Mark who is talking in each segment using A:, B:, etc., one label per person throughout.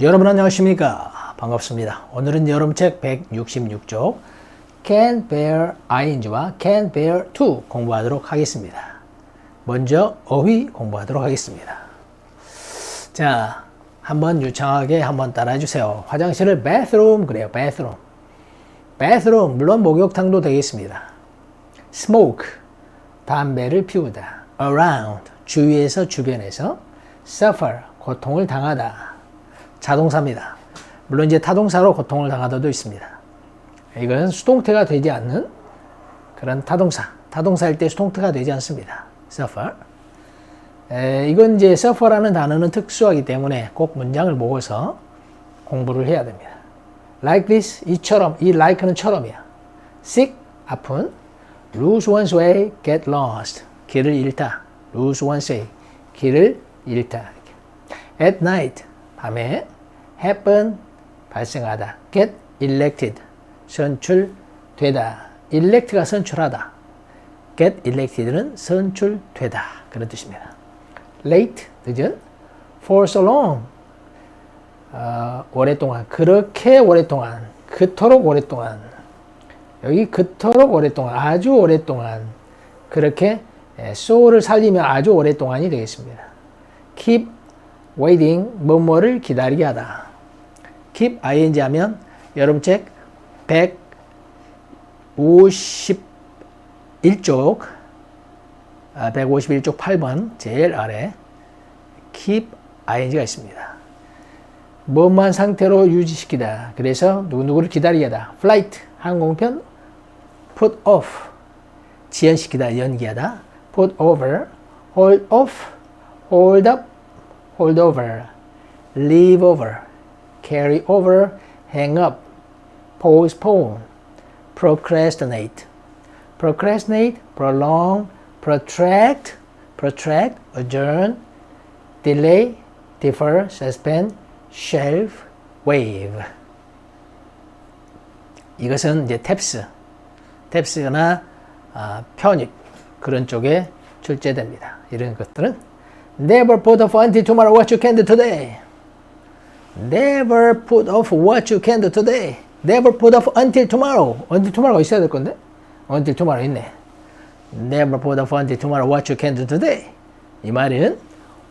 A: 여러분 안녕하십니까? 반갑습니다. 오늘은 여름책 166쪽 can bear ing와 can bear to 공부하도록 하겠습니다. 먼저 어휘 공부하도록 하겠습니다. 자 한번 유창하게 한번 따라해 주세요. 화장실을 bathroom 그래요 bathroom. bathroom 물론 목욕탕도 되겠습니다. smoke 담배를 피우다. around 주위에서 주변에서 suffer 고통을 당하다 자동사입니다. 물론 이제 타동사로 고통을 당하다도 있습니다. 이건 수동태가 되지 않는 그런 타동사. 타동사일 때 수동태가 되지 않습니다. suffer. 에, 이건 이제 suffer라는 단어는 특수하기 때문에 꼭 문장을 보고서 공부를 해야 됩니다. like this, 이처럼, 이 like는 처럼이야. sick, 아픈. lose one's way, get lost. 길을 잃다. lose one's way, 길을 잃다. at night, 밤에 happen 발생하다. Get elected. 선출되다. elect가 선출하다. Get elected는 선출되다. 그런 뜻입니다. Late 늦은 for so long. 어, 오랫동안. 그렇게 오랫동안. 그토록 오랫동안. 여기 그토록 오랫동안. 아주 오랫동안. 그렇게 so를 살리면 아주 오랫동안이 되겠습니다. Keep waiting 뭐뭐를 기다리게 하다. keep ing 하면 여름책 151쪽 151쪽 8번 제일 아래 keep ing가 있습니다. 뭐만 상태로 유지시키다. 그래서 누구누구를 기다리게 하다. flight 항공편 put off 지연시키다 연기하다. put over hold off hold up hold over, leave over, carry over, hang up, postpone, procrastinate. procrastinate, prolong, protract, protract, adjourn, delay, defer, suspend, shelve, waive. 이것은 이제 탭스, 탭스나 아, 편입 그런 쪽에 출제됩니다. 이런 것들은 Never put off until tomorrow what you can do today. Never put off what you can do today. Never put off until tomorrow. Until tomorrow가 있어야 될 건데. Until tomorrow 있네. Never put off until tomorrow what you can do today. 이 말은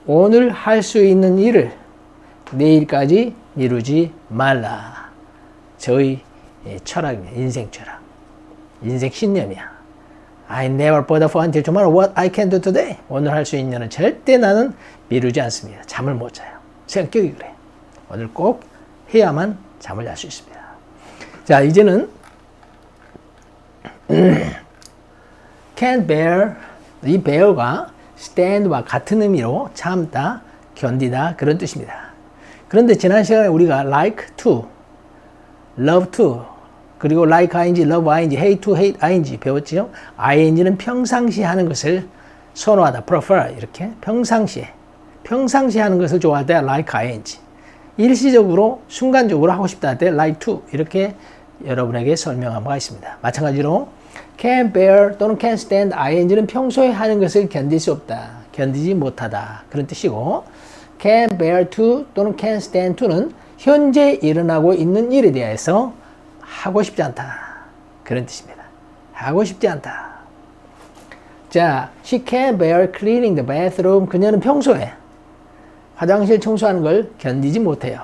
A: 오늘 할 수 있는 일을 내일까지 미루지 말라. 저희 철학입니다. 인생 철학. 인생 신념이야. I never put off until tomorrow what I can do today. 오늘 할 수 있는 일은 절대 나는 미루지 않습니다. 잠을 못 자요. 성격이 그래. 오늘 꼭 해야만 잠을 잘 수 있습니다. 자, 이제는 can bear 이 bear가 stand와 같은 의미로 참다, 견디다 그런 뜻입니다. 그런데 지난 시간에 우리가 like to, love to 그리고 like ing, love ing, hate to hate ing 배웠지요? ing는 평상시 하는 것을 선호하다, prefer 이렇게 평상시에 평상시 하는 것을 좋아할 때 like ing 일시적으로 순간적으로 하고 싶다 할 때 like to 이렇게 여러분에게 설명한 바가 있습니다. 마찬가지로 can bear 또는 can stand ing는 평소에 하는 것을 견딜 수 없다, 견디지 못하다 그런 뜻이고 can bear to 또는 can stand to는 현재 일어나고 있는 일에 대해서 하고 싶지 않다. 그런 뜻입니다. 하고 싶지 않다. 자, she can't bear cleaning the bathroom. 그녀는 평소에 화장실 청소하는 걸 견디지 못해요.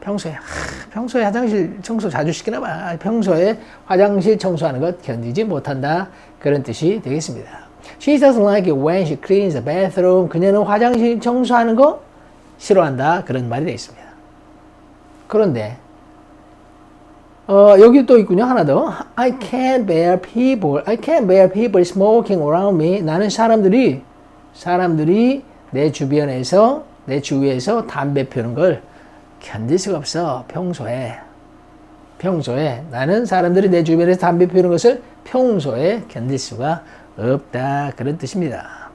A: 평소에, 하, 평소에 화장실 청소 자주 시키나 봐. 평소에 화장실 청소하는 것 견디지 못한다. 그런 뜻이 되겠습니다. She doesn't like it when she cleans the bathroom. 그녀는 화장실 청소하는 거 싫어한다. 그런 말이 되겠습니다. 그런데 어, 여기 또 있군요. 하나 더. I can't bear people. I can't bear people smoking around me. 나는 사람들이, 사람들이 내 주변에서, 내 주위에서 담배 피우는 걸 견딜 수가 없어. 평소에. 평소에. 나는 사람들이 내 주변에서 담배 피우는 것을 평소에 견딜 수가 없다. 그런 뜻입니다.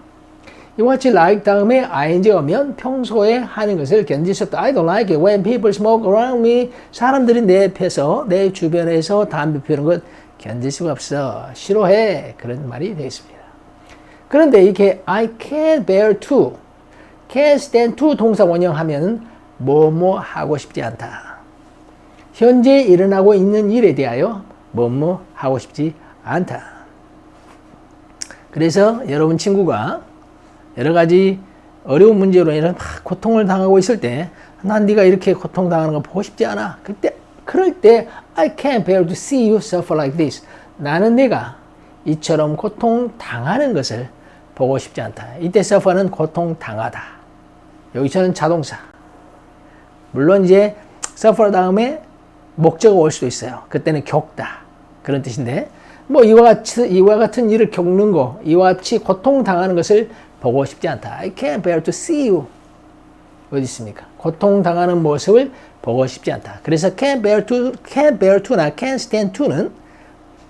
A: 이와 같이 like 다음에 ing 오면 평소에 하는 것을 없다. I don't like it when people smoke around me. 사람들이 내 옆에서, 내 주변에서 담배 피우는 것 견딜 수가 없어. 싫어해. 그런 말이 되겠습니다. 그런데 이게 I can't bear to, can't stand to 동사 원형하면 뭐뭐 하고 싶지 않다. 현재 일어나고 있는 일에 대하여 뭐뭐 하고 싶지 않다. 그래서 여러분 친구가 여러 가지 어려운 문제로 인해서 막 고통을 당하고 있을 때, 난 네가 이렇게 고통 당하는 거 보고 싶지 않아. 그때 그럴 때 I can't bear to see you suffer like this. 나는 내가 이처럼 고통 당하는 것을 보고 싶지 않다. 이때 suffer는 고통 당하다. 여기서는 자동사. 물론 이제 suffer 다음에 목적어 올 수도 있어요. 그때는 겪다. 그런 뜻인데 뭐 이와 같이 이와 같은 일을 겪는 거, 이와 같이 고통 당하는 것을 보고 싶지 않다. I can't bear to see you. 어디 있습니까? 고통 당하는 모습을 보고 싶지 않다. 그래서 can't bear to, can't bear to나 can't stand to는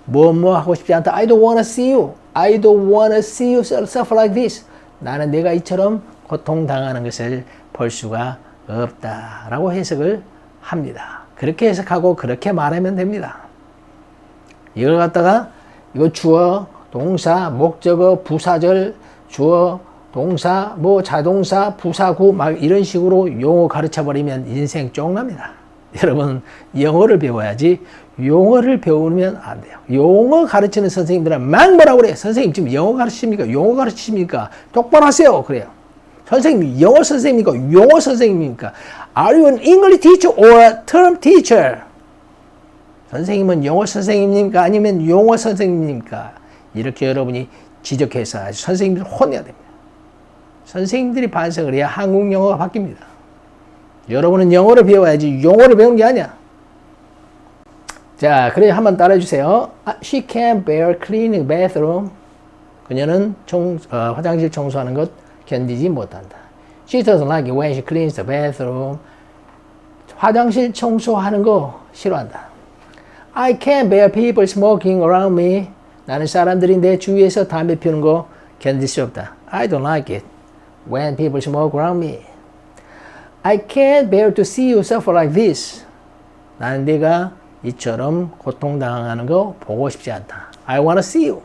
A: 뭐뭐 하고 싶지 않다. I don't wanna see you. I don't wanna see you suffer like this. 나는 내가 이처럼 고통 당하는 것을 볼 수가 없다라고 해석을 합니다. 그렇게 해석하고 그렇게 말하면 됩니다. 이걸 갖다가 이거 주어, 동사, 목적어, 부사절, 주어, 동사, 뭐 자동사, 부사구 막 이런 식으로 용어 가르쳐 버리면 인생 쫑납니다. 여러분 영어를 배워야지 용어를 배우면 안 돼요. 용어 가르치는 선생님들은 막 뭐라고 그래. 선생님 지금 영어 가르치십니까? 용어 가르치십니까? 똑바로 하세요. 그래요. 선생님 영어 선생님입니까? 용어 선생님입니까? Are you an English teacher or term teacher? 선생님은 영어 선생님입니까? 아니면 용어 선생님입니까? 이렇게 여러분이 지적해서 선생님들 혼내야 됩니다. 선생님들이 반성을 해야 한국 영어가 바뀝니다. 여러분은 영어를 배워야지 용어를 배우는 게 아니야. 자, 그래 한번 따라해 주세요. She can't bear cleaning bathroom. 그녀는 청, 어, 화장실 청소하는 것 견디지 못한다. She doesn't like it when she cleans the bathroom. 화장실 청소하는 거 싫어한다. I can't bear people smoking around me. 나는 사람들이 내 주위에서 담배 피우는 거 견딜 수 없다. I don't like it when people smoke around me. I can't bear to see you suffer like this. 나는 네가 이처럼 고통당하는 거 보고 싶지 않다. I want to see you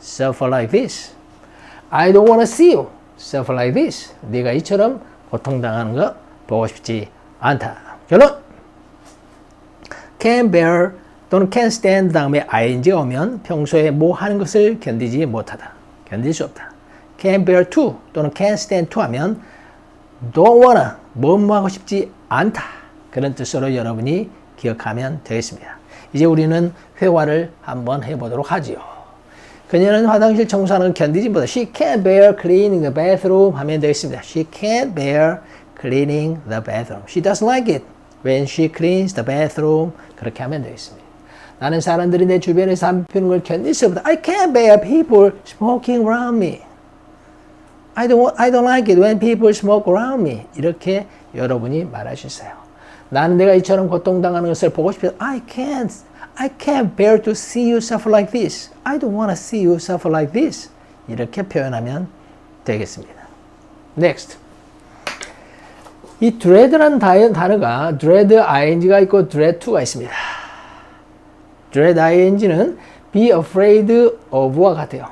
A: suffer like this. I don't want to see you suffer like this. 네가 이처럼 고통당하는 거 보고 싶지 않다. 결론. can bear 또는 can stand 다음에 ing가 오면 평소에 뭐 하는 것을 견디지 못하다. 견딜 수 없다. can bear to 또는 can stand to 하면 don't wanna 뭐뭐 하고 싶지 않다. 그런 뜻으로 여러분이 기억하면 되겠습니다. 이제 우리는 회화를 한번 해보도록 하지요. 그녀는 화장실 청소하는 걸 견디지 못해. She can't bear cleaning the bathroom 하면 되겠습니다. She can't bear cleaning the bathroom. She doesn't like it when she cleans the bathroom. 그렇게 하면 되겠습니다. 나는 사람들이 내 주변에서 담배 피우는 걸 견딜 수 없다. I can't bear people smoking around me. I don't, I don't like it when people smoke around me. 이렇게 여러분이 말할 수 있어요. 나는 내가 이처럼 고통당하는 것을 보고 싶어. I can't. I can't bear to see you suffer like this. I don't want to see you suffer like this. 이렇게 표현하면 되겠습니다. Next. 이 dread라는 단어가 dread ing가 있고 dread to가 있습니다. Dread ing는 be afraid of와 같아요.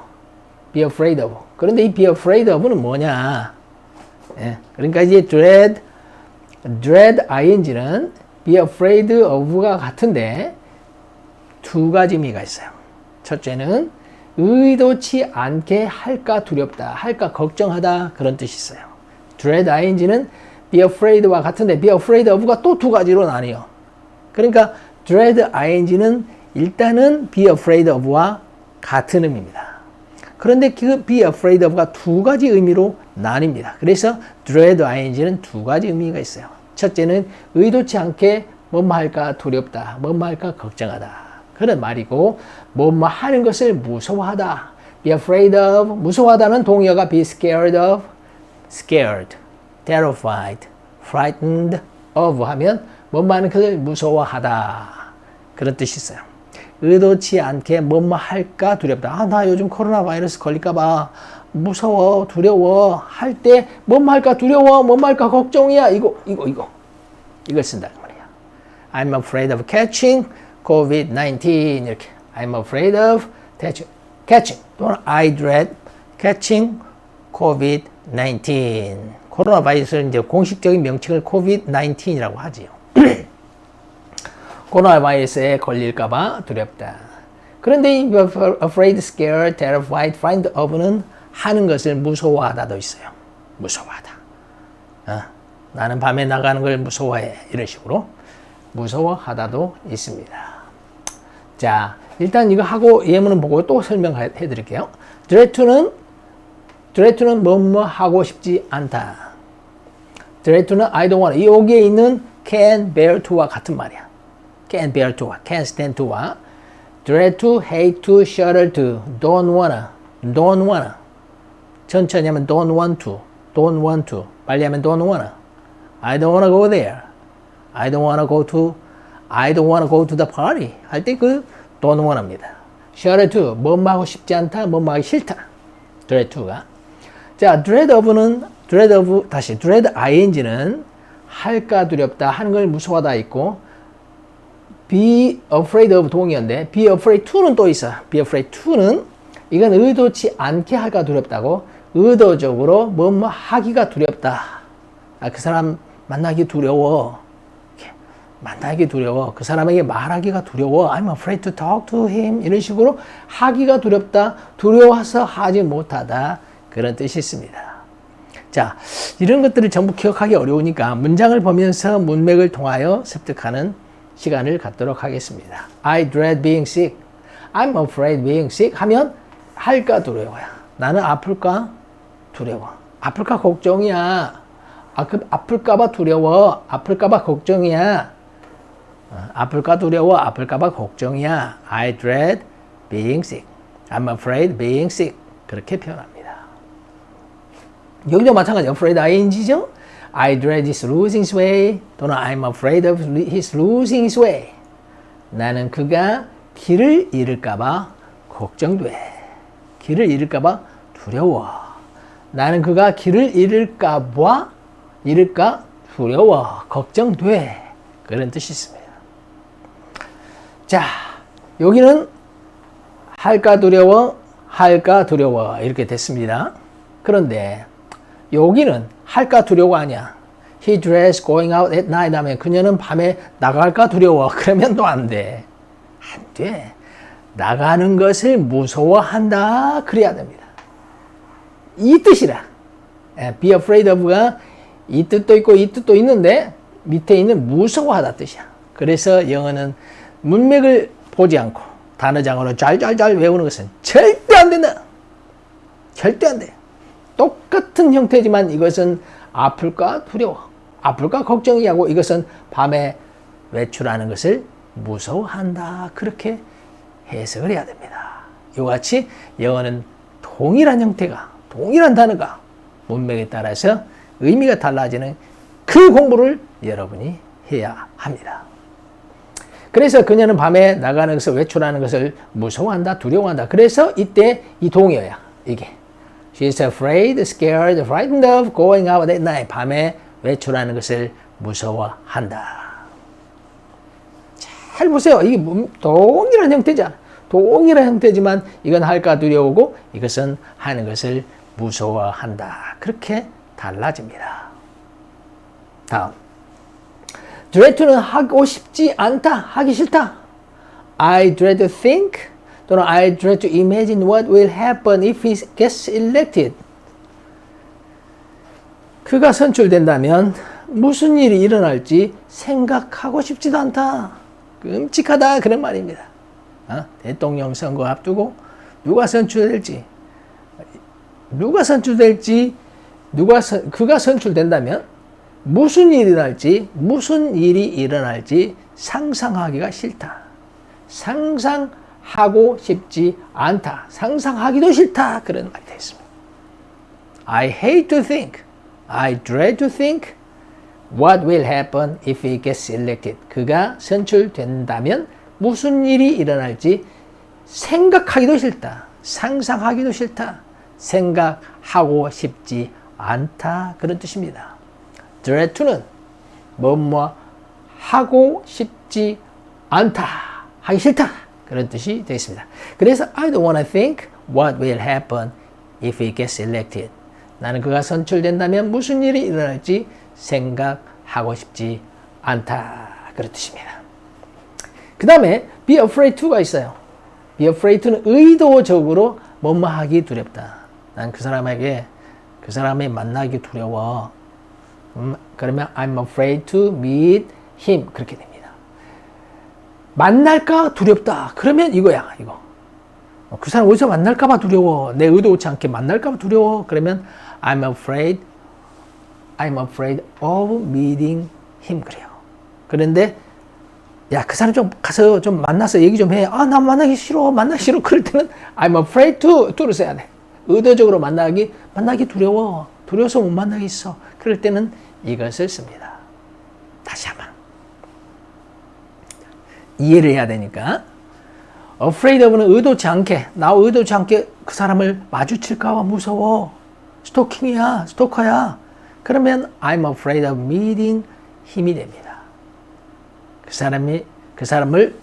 A: be afraid of. 그런데 이 be afraid of는 뭐냐? 예, 그러니까 이제 dread, dread ing는 be afraid of가 같은데 두 가지 의미가 있어요. 첫째는 의도치 않게 할까 두렵다, 할까 걱정하다 그런 뜻이 있어요. dread ing는 be afraid와 같은데 be afraid of가 또 두 가지로 나뉘어. 그러니까 dread ing는 일단은 be afraid of와 같은 의미입니다. 그런데 그 be afraid of가 두 가지 의미로 나뉩니다. 그래서 dread ing는 두 가지 의미가 있어요. 첫째는 의도치 않게 뭐뭐 할까 두렵다, 뭐뭐 할까 걱정하다. 그런 말이고 뭐뭐 하는 것을 무서워하다. be afraid of 무서워하다는 동의어가 be scared of scared, terrified, frightened of 하면 뭐뭐 하는 것을 무서워하다. 그런 뜻이 있어요. 의도치 않게 뭐뭐 할까 두렵다. 아, 나 요즘 코로나 바이러스 걸릴까봐 무서워, 두려워 할 때 뭐뭐 할까 두려워, 뭐뭐 할까 걱정이야. 이거, 이거, 이거. 이걸 쓴다. 말이야. I'm afraid of catching COVID-19. 이렇게. I'm afraid of catching. 또는 I dread catching COVID-19. 코로나 바이러스는 이제 공식적인 명칭을 COVID-19이라고 하지요. 코로나 바이러스에 걸릴까봐 두렵다. 그런데 이 afraid, scared, terrified, frightened of는 하는 것을 무서워하다도 있어요. 무서워하다. 어, 나는 밤에 나가는 걸 무서워해. 이런 식으로 무서워하다도 있습니다. 자, 일단 이거 하고 예문은 보고 또 설명해 드릴게요. dread to는 뭐뭐 하고 싶지 않다. to는 I don't want. 여기에 있는 can bear to와 같은 말이야. Can bear to와 can stand to와 dread to, hate to, shudder to, don't wanna, don't wanna. 천천히 하면 don't want to, don't want to. 빨리 하면 don't wanna. I don't wanna go there. I don't wanna go to, I don't wanna go to the party. 할 때 그 don't wanna입니다. shudder to, 뭐뭐 하고 싶지 않다, 뭐뭐 하기 싫다. dread to가. 자, dread of는, dread of, 다시, dread ing는 할까 두렵다, 하는 걸 무서워하다 있고, be afraid of 동의어인데 be afraid to는 또 있어. be afraid to는 이건 의도치 않게 할까 두렵다고 의도적으로 뭐뭐 하기가 두렵다. 아, 그 사람 만나기 두려워. 만나기 두려워. 그 사람에게 말하기가 두려워. I'm afraid to talk to him. 이런 식으로 하기가 두렵다. 두려워서 하지 못하다. 그런 뜻이 있습니다. 자, 이런 것들을 전부 기억하기 어려우니까 문장을 보면서 문맥을 통하여 습득하는 시간을 갖도록 하겠습니다. I dread being sick. I'm afraid being sick 하면 할까 두려워야. 나는 아플까 두려워. 아플까 걱정이야. 아, 그, 아플까봐 두려워. 아플까봐 걱정이야. 어, 아플까 두려워. 아플까봐 걱정이야. I dread being sick. I'm afraid being sick. 그렇게 표현합니다. 여기도 마찬가지. afraid ing죠? I dread his losing his way 또는 I'm afraid of his losing his way. 나는 그가 길을 잃을까봐 걱정돼. 길을 잃을까봐 두려워. 나는 그가 길을 잃을까봐 잃을까 두려워. 걱정돼. 그런 뜻이 있습니다. 자, 여기는 할까 두려워, 할까 두려워 이렇게 됐습니다. 그런데 여기는 할까 두려워 하냐? He dreads going out at night 하면 그녀는 밤에 나갈까 두려워. 그러면 또 안 돼. 안 돼. 나가는 것을 무서워한다. 그래야 됩니다. 이 뜻이라. Be afraid of가 이 뜻도 있고 이 뜻도 있는데 밑에 있는 무서워하다 뜻이야. 그래서 영어는 문맥을 보지 않고 단어장으로 짤짤짤 외우는 것은 절대 안 된다. 절대 안 돼. 똑같은 형태지만 이것은 아플까 두려워. 아플까 걱정이 하고 이것은 밤에 외출하는 것을 무서워한다. 그렇게 해석을 해야 됩니다. 이와 같이 영어는 동일한 형태가, 동일한 단어가 문맥에 따라서 의미가 달라지는 그 공부를 여러분이 해야 합니다. 그래서 그녀는 밤에 나가는 것을 외출하는 것을 무서워한다, 두려워한다. 그래서 이때 이 동의어야. 이게 She's afraid, scared, frightened of going out at night. 밤에 외출하는 것을 무서워한다. 잘 보세요. 이게 동일한 형태잖아. 동일한 형태지만 이건 할까 두려우고 이것은 하는 것을 무서워한다. 그렇게 달라집니다. 다음. dread to는 하고 싶지 않다. 하기 싫다. I dread to think 또는 I try to imagine what will happen if he gets elected. 그가 선출된다면 무슨 일이 일어날지 생각하고 싶지도 않다. 끔찍하다 그런 말입니다. 어? 대통령 선거 앞두고 누가 선출될지 누가 선출될지 누가 선, 그가 선출된다면 무슨 일이 일어날지 무슨 일이 일어날지 상상하기가 싫다. 상상 하고 싶지 않다. 상상하기도 싫다. 그런 말이 되어 있습니다. I hate to think. I dread to think what will happen if he gets elected. 그가 선출된다면 무슨 일이 일어날지 생각하기도 싫다. 상상하기도 싫다. 생각하고 싶지 않다. 그런 뜻입니다. dread to는 뭐뭐 하고 싶지 않다. 하기 싫다. 그런 뜻이 되겠습니다. 그래서 I don't want to think what will happen if he gets elected. 나는 그가 선출된다면 무슨 일이 일어날지 생각하고 싶지 않다. 그런 뜻입니다. 그 다음에 be afraid to가 있어요. be afraid to는 의도적으로 뭐뭐 하기 두렵다. 난 그 사람에게 그 사람이 만나기 두려워. 음, 그러면 I'm afraid to meet him 그렇게 됩니다. 만날까 두렵다. 그러면 이거야 이거. 어, 그 사람 어디서 만날까봐 두려워. 내 의도치 않게 만날까봐 두려워. 그러면 I'm afraid, I'm afraid of meeting him 그래요. 그런데 야 그 사람 좀 가서 좀 만나서 얘기 좀 해. 아 나 만나기 싫어, 만나기 싫어. 그럴 때는 I'm afraid to to를 써야 돼. 의도적으로 만나기 만나기 두려워. 두려워서 못 만나겠어. 그럴 때는 이것을 씁니다. 다시 한번 이해를 해야 되니까. afraid of는 의도치 않게, 나 의도치 않게 그 사람을 마주칠까봐 무서워. 스토킹이야, 스토커야. 그러면 I'm afraid of meeting 힘이 됩니다. 그 사람이, 그 사람을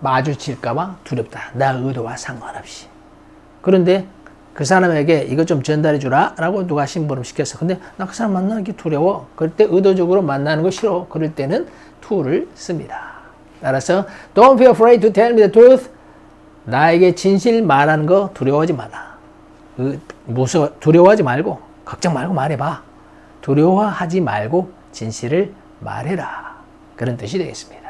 A: 마주칠까봐 두렵다. 나 의도와 상관없이. 그런데 그 사람에게 이것 좀 전달해 주라 라고 누가 심부름 시켰어. 근데 나 그 사람 만나기 두려워. 그럴 때 의도적으로 만나는 거 싫어. 그럴 때는 to를 씁니다. 따라서 don't be afraid to tell me the truth. 나에게 진실 말하는 거 두려워하지 마라. 무서워 두려워하지 말고 걱정 말고 말해봐. 두려워하지 말고 진실을 말해라. 그런 뜻이 되겠습니다.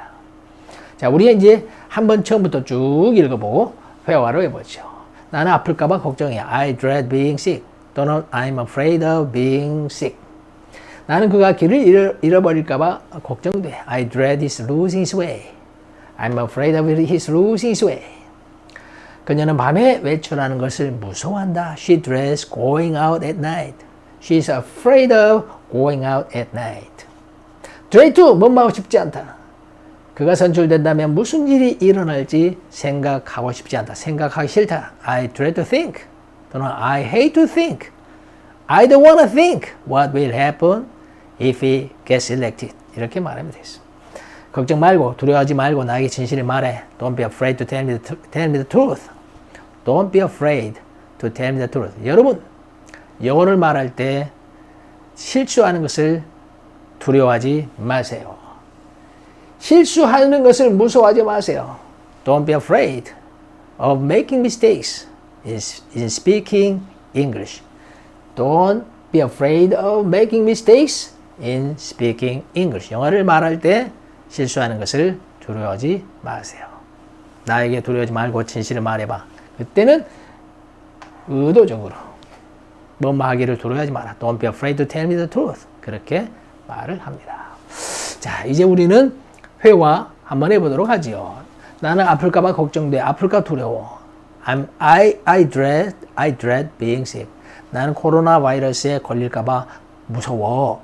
A: 자, 우리 이제 한번 처음부터 쭉 읽어보고 회화로 해보죠. 나는 아플까봐 걱정이야. I dread being sick. 또는 I'm afraid of being sick. 나는 그가 길을 잃어, 잃어버릴까봐 걱정돼. I dread his losing his way. I'm afraid of his losing his way. 그녀는 밤에 외출하는 것을 무서워한다. She dreads going out at night. She's afraid of going out at night. to 뭐뭐 싶지 않다. 그가 선출된다면 무슨 일이 일어날지 생각하고 싶지 않다. 생각하기 싫다. I dread to think. 또는 I hate to think. I don't want to think what will happen if he gets elected. 이렇게 말하면 되겠습니다. 걱정 말고 두려워하지 말고 나에게 진실을 말해. Don't be afraid to tell me the, tell me the truth. Don't be afraid to tell me the truth. 여러분, 영어를 말할 때 실수하는 것을 두려워하지 마세요. 실수하는 것을 무서워하지 마세요. Don't be afraid of making mistakes in, in speaking English. Don't be afraid of making mistakes in speaking English. 영어를 말할 때 실수하는 것을 두려워하지 마세요. 나에게 두려워하지 말고 진실을 말해봐. 그때는 의도적으로 하기를 두려워하지 마라. Don't be afraid to tell me the truth. 그렇게 말을 합니다. 자, 이제 우리는 회화 한번 해보도록 하지요. 나는 아플까봐 걱정돼. 아플까 두려워. I'm, I, I dread, I dread being sick. 나는 코로나 바이러스에 걸릴까봐 무서워.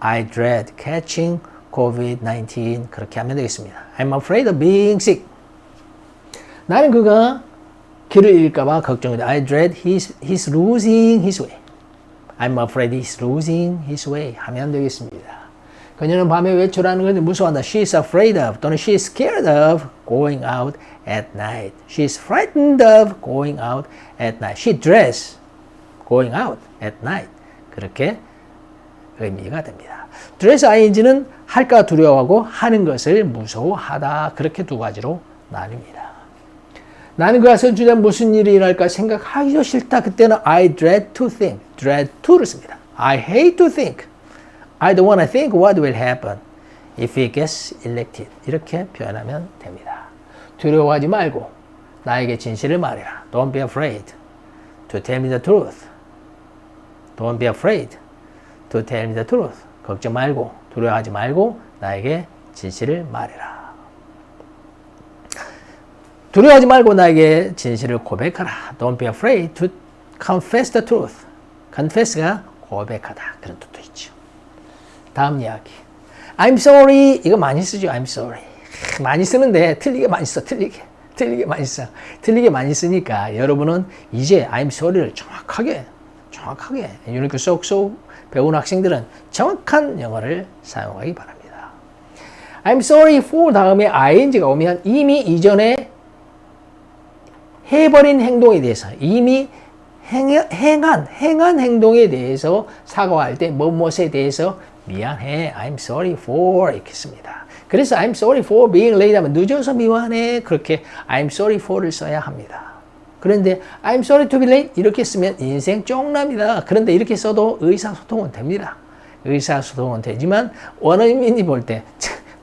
A: I dread catching COVID-19. 그렇게 하면 되겠습니다. I'm afraid of being sick. 나는 그가 길을 잃을까봐 걱정돼. I dread he's, he's losing his way. I'm afraid he's losing his way. 하면 되겠습니다. 그녀는 밤에 외출하는 것을 무서워한다. She's afraid of 또는 she's scared of going out at night. She's frightened of going out at night. She dreads going out at night. 그렇게 의미가 됩니다. dress ing는 할까 두려워하고 하는 것을 무서워하다. 그렇게 두 가지로 나뉩니다. 나는 그가 선주자 무슨 일이 일어날까 생각하기도 싫다. 그때는 I dread to think. dread to를 씁니다. I hate to think. I don't want to think what will happen if he gets elected. 이렇게 표현하면 됩니다. 두려워하지 말고 나에게 진실을 말해라. Don't be afraid to tell me the truth. Don't be afraid to tell me the truth. 걱정 말고 두려워하지 말고 나에게 진실을 말해라. 두려워하지 말고 나에게 진실을 고백하라. Don't be afraid to confess the truth. confess가 고백하다. 그런 뜻도 있죠. 다음 이야기. I'm sorry. 이거 많이 쓰죠. I'm sorry. 많이 쓰는데 틀리게 많이 써. 틀리게. 틀리게 많이 써. 틀리게 많이 쓰니까 여러분은 이제 I'm sorry를 정확하게 정확하게 유니크 쏙쏙 배운 학생들은 정확한 영어를 사용하기 바랍니다. I'm sorry for 다음에 ing가 오면 이미 이전에 해버린 행동에 대해서 이미 행, 행한 행한 행동에 대해서 사과할 때 뭐뭇에 대해서 미안해 I'm sorry for 이렇게 씁니다. 그래서 I'm sorry for being late 하면 늦어서 미안해 그렇게 I'm sorry for를 써야 합니다. 그런데 I'm sorry to be late 이렇게 쓰면 인생 쫑납니다. 그런데 이렇게 써도 의사소통은 됩니다. 의사소통은 되지만 원어민이 볼 때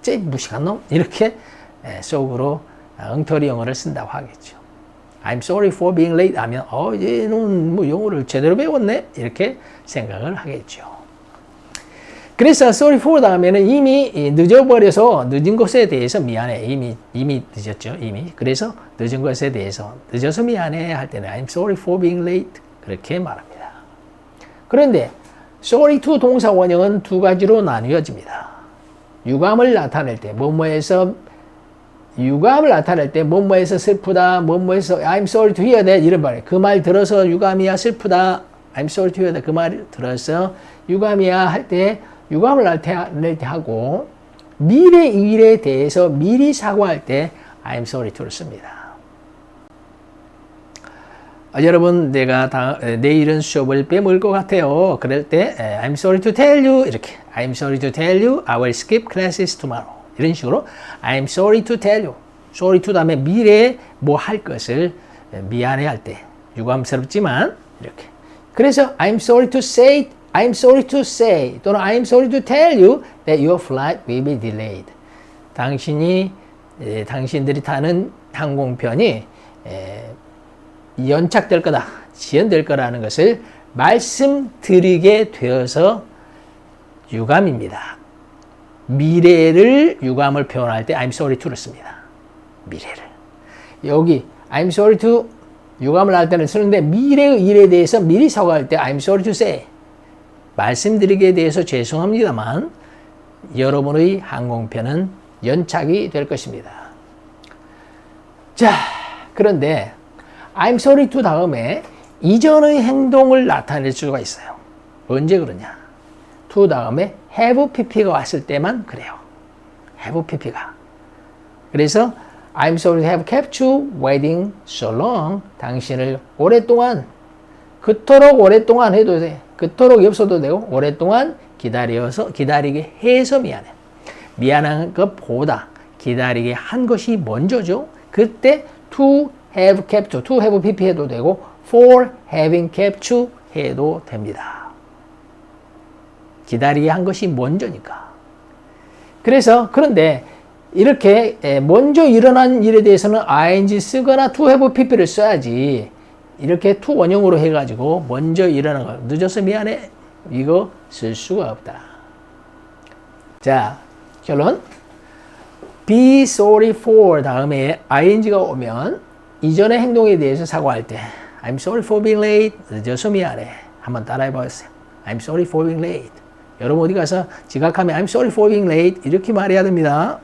A: 쟤 무식한 놈 이렇게 속으로 엉터리 영어를 쓴다고 하겠죠. I'm sorry for being late 하면 어 얘는 뭐 영어를 제대로 배웠네 이렇게 생각을 하겠죠. 그래서 sorry for 다음에는 이미 늦어버려서 늦은 것에 대해서 미안해 이미 이미 늦었죠 이미 그래서 늦은 것에 대해서 늦어서 미안해 할 때는 I'm sorry for being late 그렇게 말합니다. 그런데 sorry to 동사 원형은 두 가지로 나뉘어집니다. 유감을 나타낼 때 뭐뭐에서 유감을 나타낼 때 뭐뭐에서 슬프다 뭐뭐에서 I'm sorry to hear that 이런 말. 그말 들어서 유감이야 슬프다. I'm sorry to hear that 그 말 들어서 유감이야 할때 유감을 하고 미래 일에 대해서 미리 사과할 때 I'm sorry to를 씁니다. 아, 여러분 내가 다, 내일은 수업을 빼먹을 것 같아요. 그럴 때 I'm sorry to tell you 이렇게 I'm sorry to tell you I will skip classes tomorrow 이런 식으로 I'm sorry to tell you sorry to 다음에 미래에 뭐 할 것을 미안해 할 때 유감스럽지만 이렇게 그래서 I'm sorry to say I'm sorry to say 또는 I'm sorry to tell you that your flight will be delayed 당신이 에, 당신들이 타는 항공편이 에, 연착될 거다, 지연될 거라는 것을 말씀드리게 되어서 유감입니다. 미래를 유감을 표현할 때 I'm sorry to를 씁니다. 미래를. 여기 I'm sorry to 유감을 할 때는 쓰는데 미래의 일에 대해서 미리 사과할 때 I'm sorry to say 말씀드리게 대해서 죄송합니다만 여러분의 항공편은 연착이 될 것입니다. 자, 그런데 I'm sorry to 다음에 이전의 행동을 나타낼 수가 있어요. 언제 그러냐? to 다음에 have pp가 왔을 때만 그래요. have pp가. 그래서 I'm sorry to have kept you waiting so long. 당신을 오랫동안 그토록 오랫동안 해도 돼. 그토록 없어도 되고 오랫동안 기다려서 기다리게 해서 미안해. 미안한 것보다 기다리게 한 것이 먼저죠. 그때 to have kept to have pp 해도 되고 for having kept 해도 됩니다. 기다리게 한 것이 먼저니까. 그래서 그런데 이렇게 먼저 일어난 일에 대해서는 ing 쓰거나 to have pp를 써야지 이렇게 to 원형으로 해가지고 먼저 일어난 거. 늦어서 미안해. 이거 쓸 수가 없다. 자 결론. Be sorry for. 다음에 ing가 오면 이전의 행동에 대해서 사과할 때 I'm sorry for being late. 늦어서 미안해. 한번 따라해 보세요. I'm sorry for being late. 여러분 어디 가서 지각하면 I'm sorry for being late. 이렇게 말해야 됩니다.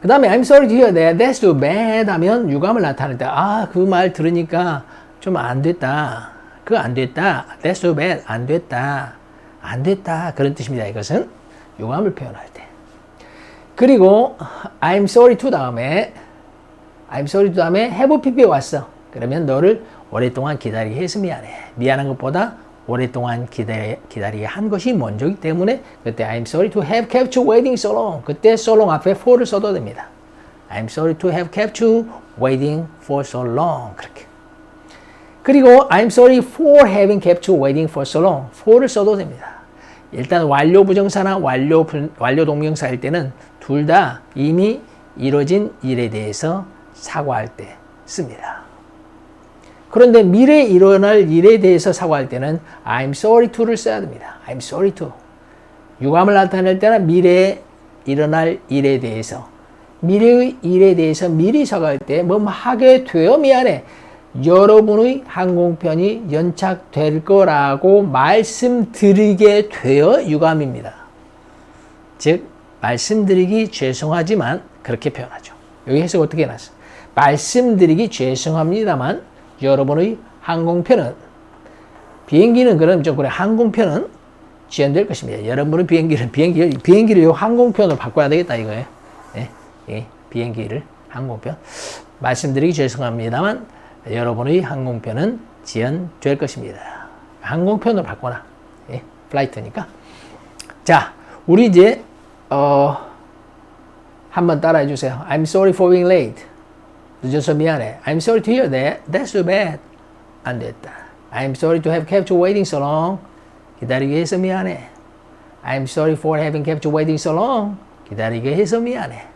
A: 그 다음에 I'm sorry to hear that. That's too bad 하면 유감을 나타낼 때, 아, 그 말 들으니까 좀 안 됐다. 그거 안 됐다. That's too bad. 안 됐다. 안 됐다. 그런 뜻입니다. 이것은 유감을 표현할 때. 그리고 I'm sorry to 다음에 I'm sorry to 다음에 have pp 왔어. 그러면 너를 오랫동안 기다리게 해서 미안해. 미안한 것보다 오랫동안 기다리, 기다리게 한 것이 먼저이기 때문에 그때 I'm sorry to have kept you waiting so long. 그때 so long 앞에 for를 써도 됩니다. I'm sorry to have kept you waiting for so long. 그렇게. 그리고 I'm sorry for having kept you waiting for so long. for를 써도 됩니다. 일단 완료 부정사나 완료 완료 동명사일 때는 둘 다 이미 이루어진 일에 대해서 사과할 때 씁니다. 그런데 미래에 일어날 일에 대해서 사과할 때는 I'm sorry to를 써야 됩니다. I'm sorry to. 유감을 나타낼 때는 미래에 일어날 일에 대해서 미래의 일에 대해서 미리 사과할 때 뭐 하게 되어 미안해. 여러분의 항공편이 연착될 거라고 말씀드리게 되어 유감입니다. 즉 말씀드리기 죄송하지만 그렇게 표현하죠. 여기 해석 어떻게 해놨어? 말씀드리기 죄송합니다만 여러분의 항공편은 비행기는 그럼 좀 그래 항공편은 지연될 것입니다. 여러분의 비행기는 비행기 비행기를 요 항공편으로 바꿔야 되겠다 이거예요. 예, 예, 비행기를 항공편 말씀드리기 죄송합니다만 여러분의 항공편은 지연될 것입니다. 항공편으로 바꿔놔. 예, 플라이트니까. 자, 우리 이제 어 한번 따라해 주세요. I'm sorry for being late. 늦어서 미안해. I'm sorry to hear that. That's too bad. 안 됐다. I'm sorry to have kept you waiting so long. 기다리게 해서 미안해. I'm sorry for having kept you waiting so long. 기다리게 해서 미안해.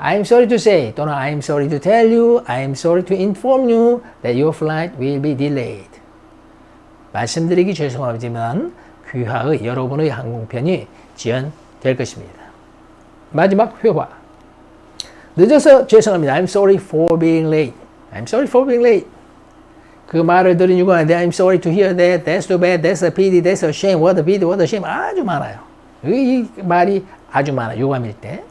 A: I'm sorry to say 또는 I'm sorry to tell you, I'm sorry to inform you that your flight will be delayed. 말씀드리기 죄송하지만 귀하의 여러분의 항공편이 지연될 것입니다. 마지막 회화. 늦어서 죄송합니다. I'm sorry for being late. I'm sorry for being late. 그 말을 들은 유관한테 I'm sorry to hear that. That's too bad. That's a pity. That's a shame. What a pity. What a shame. 아주 많아요. 이 말이 아주 많아. 유감일 때.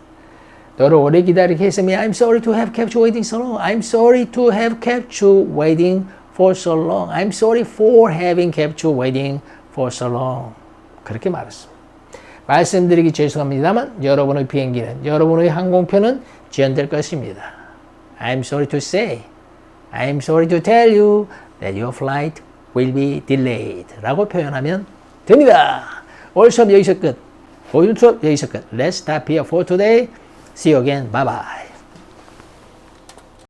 A: 너를 오래 기다리게 했으면 I'm sorry to have kept you waiting so long. I'm sorry to have kept you waiting for so long. I'm sorry for having kept you waiting for so long. 그렇게 말했습니다. 말씀드리기 죄송합니다만 여러분의 비행기는 여러분의 항공편은 지연될 것입니다. I'm sorry to say, I'm sorry to tell you that your flight will be delayed 라고 표현하면 됩니다. 오늘 수업 여기서 끝. 오늘 수업 여기서 끝. Let's stop here for today. See you again. Bye bye.